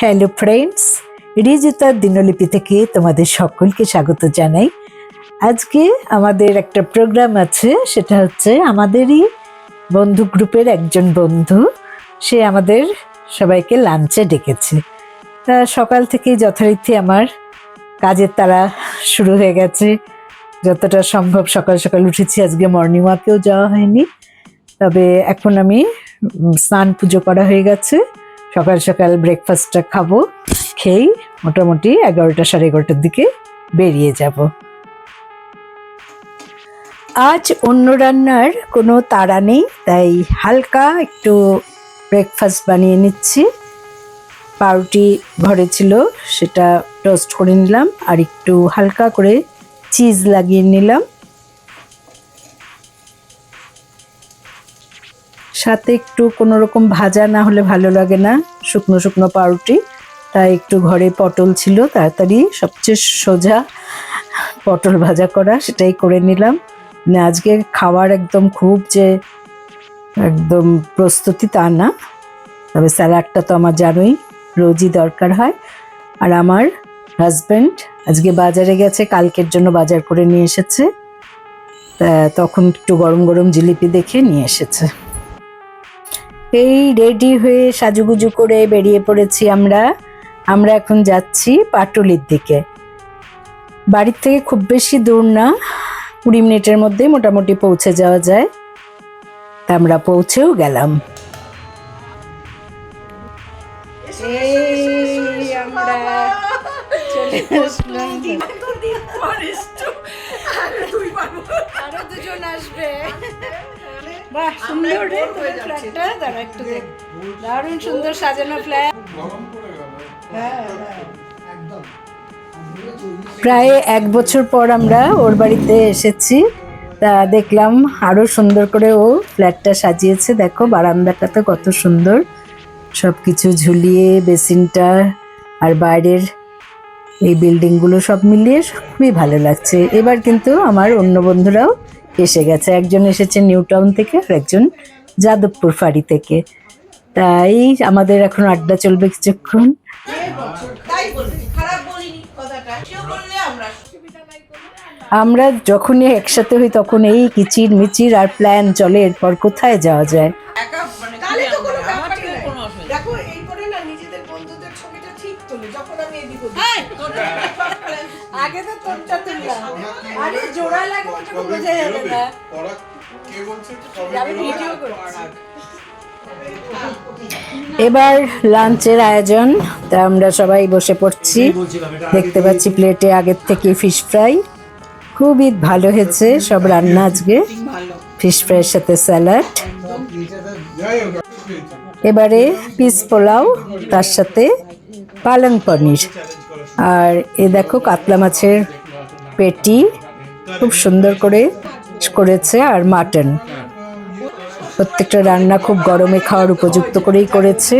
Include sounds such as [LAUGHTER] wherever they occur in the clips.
Hello friends রিজিতার দিনলিপি থেকে তোমাদের সকলকে স্বাগত জানাই। আজকে আমাদের একটা প্রোগ্রাম আছে, সেটা হচ্ছে আমাদেরই বন্ধু গ্রুপের একজন বন্ধু, সে আমাদের সবাইকে লাঞ্চে ডেকেছে। তা সকাল থেকেই যথারীতি আমার কাজের তারা শুরু হয়ে গেছে। যতটা সম্ভব সকাল সকাল উঠেছি, আজকে মর্নিং ওয়াকেও যাওয়া হয়নি। তবে এখন আমি স্নান পুজো করা হয়ে গেছে। সকাল সকাল ব্রেকফাস্টটা খাব খেয়েই মোটামুটি এগারোটা সাড়ে এগারোটার দিকে বেরিয়ে যাব। আজ অন্য রান্নার কোনো তাড়া নেই, তাই হালকা একটু ব্রেকফাস্ট বানিয়ে নিচ্ছি। পাউরুটি ঘরে ছিল, সেটা টোস্ট করে নিলাম, আর একটু হালকা করে চিজ লাগিয়ে নিলাম। সাথে একটু কোনো রকম ভাজা না হলে ভালো লাগে না, শুকনো শুকনো পাউরুটি। তাই একটু ঘরে পটল ছিল, তাড়াতাড়ি সবচেয়ে সোজা পটল ভাজা করা, সেটাই করে নিলাম। মানে আজকে খাওয়ার একদম খুব যে একদম প্রস্তুতি তা না। তবে স্যালাডটা তো আমার জানোই, রোজই দরকার হয়। আর আমার হাজব্যান্ড আজকে বাজারে গেছে, কালকের জন্য বাজার করে নিয়ে এসেছে। তখন একটু গরম গরম জিলিপি দেখে নিয়ে এসেছে। এই রেডি হয়ে সাজুগুজু করে বেরিয়ে পড়েছি আমরা। আমরা এখন যাচ্ছি পাটুলির দিকে। বাড়ির থেকে খুব বেশি দূর না কুড়ি মিনিটের মধ্যে মোটামুটি পৌঁছে যাওয়া যায়। তা আমরা পৌঁছেও গেলাম। আমরা [LAUGHS] আরও দুজন আসবে। বাহ সুন্দর রে তোদের ফ্ল্যাটটা দাঁড়া একটু দেখ। দারুণ সুন্দর সাজানো ফ্ল্যাট প্রায় এক বছর পর আমরা ওর বাড়িতে এসেছি। তা দেখলাম আরও সুন্দর করে ও ফ্ল্যাটটা সাজিয়েছে। দেখো বারান্দাটা তো কত সুন্দর। সব কিছু ঝুলিয়ে বেসিনটা আর বাইরের এই বিল্ডিংগুলো সব মিলিয়ে খুবই ভালো লাগছে। এবার কিন্তু আমার অন্য বন্ধুরাও এসে গেছে। একজন এসেছে নিউ টাউন থেকে, আর একজন যাদবপুর ফাড়ি থেকে। তাই আমাদের এখন আড্ডা চলবে কিছুক্ষণ। আমরা যখনই একসাথে হই তখন এই কিচির মিচির আর প্ল্যান চলে, এরপর কোথায় যাওয়া যায় একা মানে তাহলে তো কোনো ব্যাপার নেই দেখো এই করে না নিজেদের বন্ধুদের ছবিটা ঠিক তোলে যখন আমি এদিক [LAUGHS] আগে তো তোরটা তুললাম। আরে জোড়া লাগে ওটা বোঝা যাবে না। কে বলছে? আমি ভিডিও করছি। এবার লাঞ্চের আয়োজন তা আমরা সবাই বসে পড়ছি। দেখতে পাচ্ছি প্লেটে আগের থেকে ফিশ ফ্রাই খুবই ভালো হয়েছে সব রান্না আজকে। ফিশ ফ্রাইয়ের সাথে স্যালাড এবারে পিস পোলাও তার সাথে পালং পনির আর এ দেখো কাতলা মাছের পেটি খুব সুন্দর করে করেছে আর মাটন প্রত্যেকটা রান্না খুব গরমে খাওয়ার উপযুক্ত করেই করেছে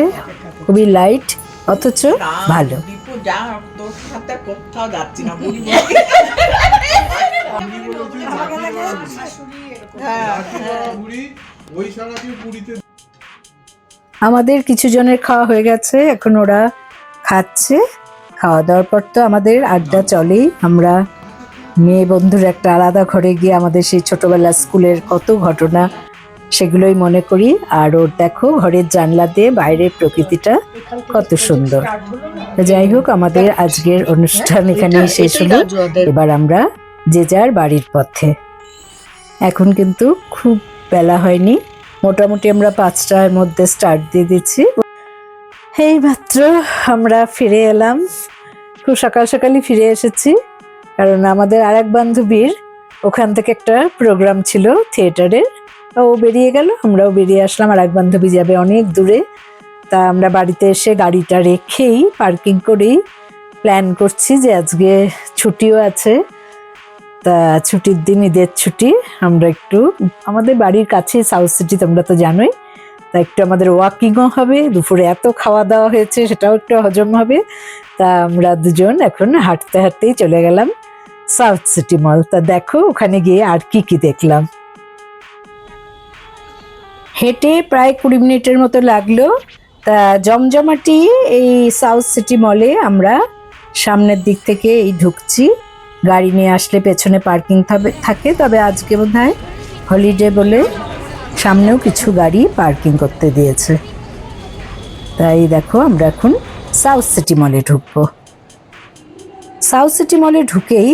খুবই লাইট অথচ ভালো ওই সারাদিন পুরীতে আমাদের কিছু জনের খাওয়া হয়ে গেছে এখন ওরা খাচ্ছে। খাওয়া দাওয়ার পর তো আমাদের আড্ডা চলেই। আমরা মেয়ে বন্ধুর একটা আলাদা ঘরে গিয়ে আমাদের সেই ছোটবেলার স্কুলের কত ঘটনা সেগুলোই মনে করি। আর ওর দেখো ঘরের জানলা দিয়ে বাইরের প্রকৃতিটা কত সুন্দর। যাই হোক আমাদের আজকের অনুষ্ঠান এখানেই শেষ হলো। এবার আমরা যে যার বাড়ির পথে। এখন কিন্তু খুব বেলা হয়নি। মোটামুটি আমরা পাঁচটার মধ্যে স্টার্ট দিয়ে দিচ্ছি। এই মাত্র আমরা ফিরে এলাম। খুব সকাল সকালই ফিরে এসেছি। কারণ আমাদের আর এক বান্ধবীর ওখান থেকে একটা প্রোগ্রাম ছিল থিয়েটারের ও বেরিয়ে গেল, আমরাও বেরিয়ে আসলাম। আর এক বান্ধবী যাবে অনেক দূরে। তা আমরা বাড়িতে এসে গাড়িটা রেখেই পার্কিং করেই প্ল্যান করছি যে আজকে ছুটিও আছে। তা ছুটির দিন, ঈদের ছুটি, আমরা একটু আমাদের বাড়ির কাছে সাউথ সিটি তোমরা তো জানোই। তা একটু আমাদের ওয়াকিংও হবে, দুপুরে এত খাওয়া দাওয়া হয়েছে, সেটাও একটু হজম হবে। তা আমরা দুজন এখন হাঁটতে হাঁটতেই চলে গেলাম সাউথ সিটি মল তা দেখো, ওখানে গিয়ে আর কি কি দেখলাম। হেঁটে প্রায় কুড়ি মিনিটের মতো লাগল। তা জমজমাটি এই সাউথ সিটি মলে আমরা সামনের দিক থেকে এই ঢুকছি। গাড়ি নিয়ে আসলে পেছনে পার্কিং থাকে, তবে আজকে বোধ হয় হলিডে বলে সামনেও কিছু গাড়ি পার্কিং করতে দিয়েছে। তাই দেখো, আমরা এখন সাউথ সিটি মলে ঢুকবো। সাউথ সিটি মলে ঢুকেই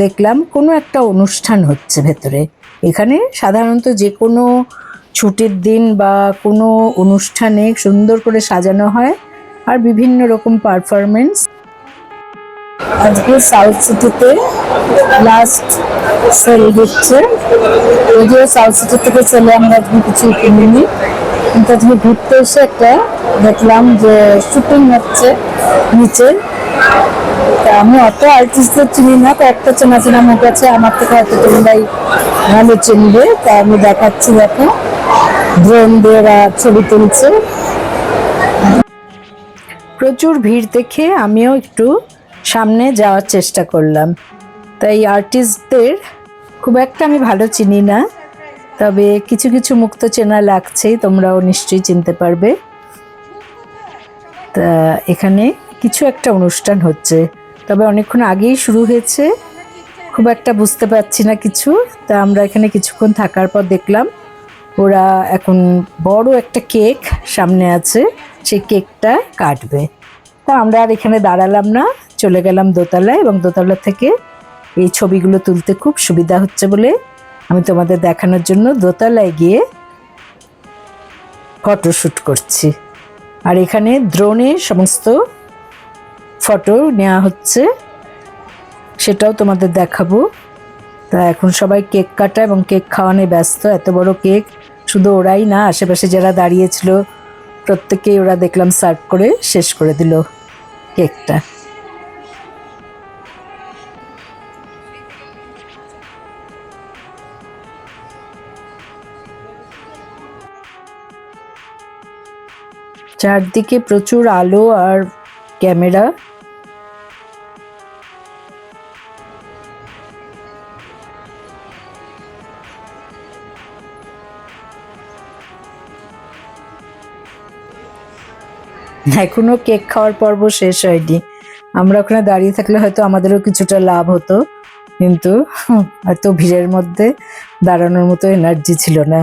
দেখলাম কোনো একটা অনুষ্ঠান হচ্ছে ভেতরে। এখানে সাধারণত যে কোনো ছুটির দিন বা কোনো অনুষ্ঠানে সুন্দর করে সাজানো হয় আর বিভিন্ন রকম পারফরমেন্স আজকে সাউথ সিটিতে লাস্ট সেল দিচ্ছে। যদিও সাউথ সিটি থেকে সেলে আমরা আজকে কিছু কিনিনি। কিন্তু আজকে ঘুরতে এসে একটা দেখলাম যে শুটিং হচ্ছে নিচে। আমি অত আর্টিস্টদের চিনি না, কয়েকটা চেনা চেনা মুখ আছে, আমার থেকে হয়তো তোমরাই ভালো চিনবে। তা আমি দেখাচ্ছি দেখো। ড্রোন দিয়ে ছবি তুলছে। প্রচুর ভিড় দেখে আমিও একটু সামনে যাওয়ার চেষ্টা করলাম। তাই আর্টিস্টদের খুব একটা আমি ভালো চিনি না, তবে কিছু কিছু মুক্ত চেনা লাগছেই, তোমরাও নিশ্চয়ই চিনতে পারবে। তা এখানে কিছু একটা অনুষ্ঠান হচ্ছে, তবে অনেকক্ষণ আগেই শুরু হয়েছে। খুব একটা বুঝতে পারছি না কিছু, তা আমরা এখানে কিছুক্ষণ থাকার পর দেখলাম, ওরা এখন বড় একটা কেক সামনে আছে, সেই কেকটা কাটবে। তা আমরা আর এখানে দাঁড়ালাম না চলে গেলাম দোতলায় এবং দোতলা থেকে এই ছবিগুলো তুলতে খুব সুবিধা হচ্ছে বলে আমি তোমাদের দেখানোর জন্য দোতলায় গিয়ে ফটোশ্যুট করছি। আর এখানে দ্রোণে সমস্ত ফটো নেওয়া হচ্ছে। সেটাও তোমাদের দেখাবো। তা এখন সবাই কেক কাটা এবং কেক খাওয়ানোয় ব্যস্ত। এত বড় কেক শুধু ওরাই না, আশেপাশে যারা দাঁড়িয়েছিল প্রত্যেকেই ওরা দেখলাম সার্ভ করে শেষ করে দিল কেকটা। চারদিকে প্রচুর আলো আর ক্যামেরা। এখনও কেক খাওয়ার পর্ব শেষ হয়নি। আমরা ওখানে দাঁড়িয়ে থাকলে হয়তো আমাদেরও কিছুটা লাভ হতো, কিন্তু হয়তো ভিড়ের মধ্যে দাঁড়ানোর মতো এনার্জি ছিল না।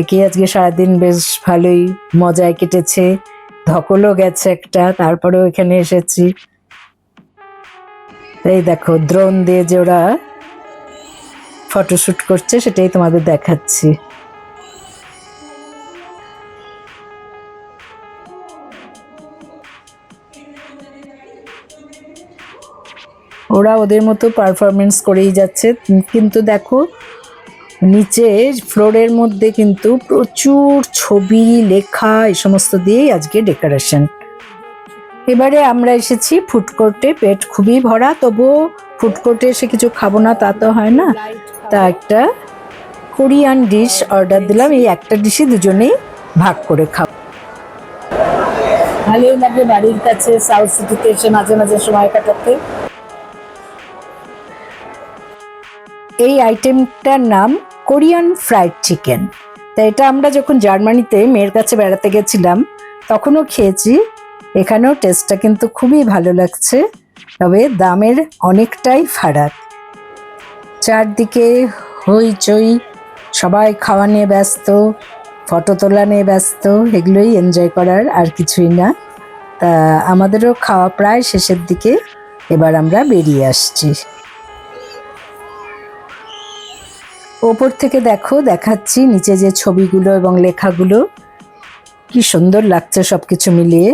একে আজকে সারাদিন বেশ ভালোই মজায় কেটেছে। ধকলও গেছে একটা, তারপরেও এখানে এসেছি। এই দেখো দ্রোন দিয়ে যে ওরা ফটোশ্যুট করছে, সেটাই তোমাদের দেখাচ্ছি। ওরা ওদের মতো পারফরমেন্স করেই যাচ্ছে। কিন্তু দেখো নিচে ফ্লোরের মধ্যে কিন্তু প্রচুর ছবি, লেখা, এই সমস্ত দিয়েই আজকে ডেকোরেশন। এবারে আমরা এসেছি ফুড কোর্টে, পেট খুবই ভরা, তবুও ফুড কোর্টে এসে কিছু খাব না, তা তো হয় না। তা একটা কোরিয়ান ডিশ অর্ডার দিলাম, এই একটা ডিশই দুজনেই ভাগ করে খাব। ভালোই লাগে বাড়ির কাছে সাউথ সিটিতে এসে মাঝে মাঝে সময় কাটাতে। এই আইটেমটার নাম কোরিয়ান ফ্রাইড চিকেন। তা এটা আমরা যখন জার্মানিতে মেয়ের কাছে বেড়াতে গেছিলাম, তখনও খেয়েছি। এখানেও টেস্টটা কিন্তু খুবই ভালো লাগছে, তবে দামের অনেকটাই ফারাক। চারদিকে হইচই, সবাই খাওয়া নিয়ে ব্যস্ত, ফটো তোলা নিয়ে ব্যস্ত, এগুলোই এনজয় করার আর কিছুই না। তা আমাদেরও খাওয়া প্রায় শেষের দিকে, এবার আমরা বেরিয়ে আসছি। ওপর থেকে দেখো, দেখাচ্ছি নিচে যে ছবিগুলো এবং লেখাগুলো। কি সুন্দর লাগছে সব কিছু মিলিয়ে।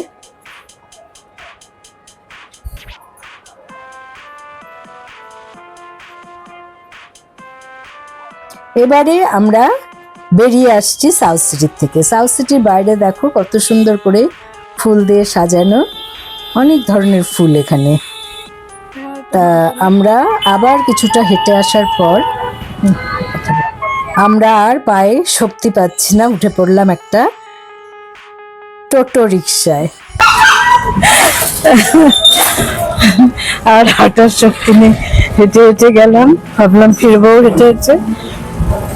এবারে আমরা বেরিয়ে আসছি সাউথ সিটির থেকে। সাউথ সিটির বাইরে দেখো কত সুন্দর করে ফুল দিয়ে সাজানো। অনেক ধরনের ফুল এখানে। তা আমরা আবার কিছুটা হেঁটে আসার পর আমরা আর পায়ে শক্তি পাচ্ছি না, উঠে পড়লাম একটা টোটো রিক্সায় আর হাঁটার শক্তি নেই। হেঁটে হেঁটে গেলাম, ভাবলাম ফিরবো, হেঁটে হেঁটে।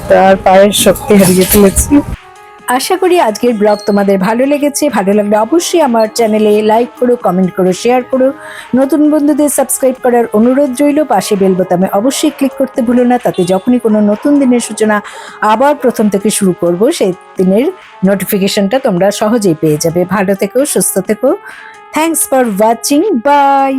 তো আর পায়ের শক্তি হারিয়ে ফেলেছি। আশা করি আজকের ব্লগ তোমাদের ভালো লেগেছে। ভালো লাগলে অবশ্যই আমার চ্যানেলে লাইক করো, কমেন্ট করো, শেয়ার করো। নতুন বন্ধুদের সাবস্ক্রাইব করার অনুরোধ রইল। পাশে বেল বোতামে অবশ্যই ক্লিক করতে ভুলো না। তাতে যখনই কোনো নতুন দিনের সূচনা আবার প্রথম থেকে শুরু করব, সেই দিনের নোটিফিকেশনটা তোমরা সহজেই পেয়ে যাবে। ভালো থেকো, সুস্থ থেকো। Thanks for watching by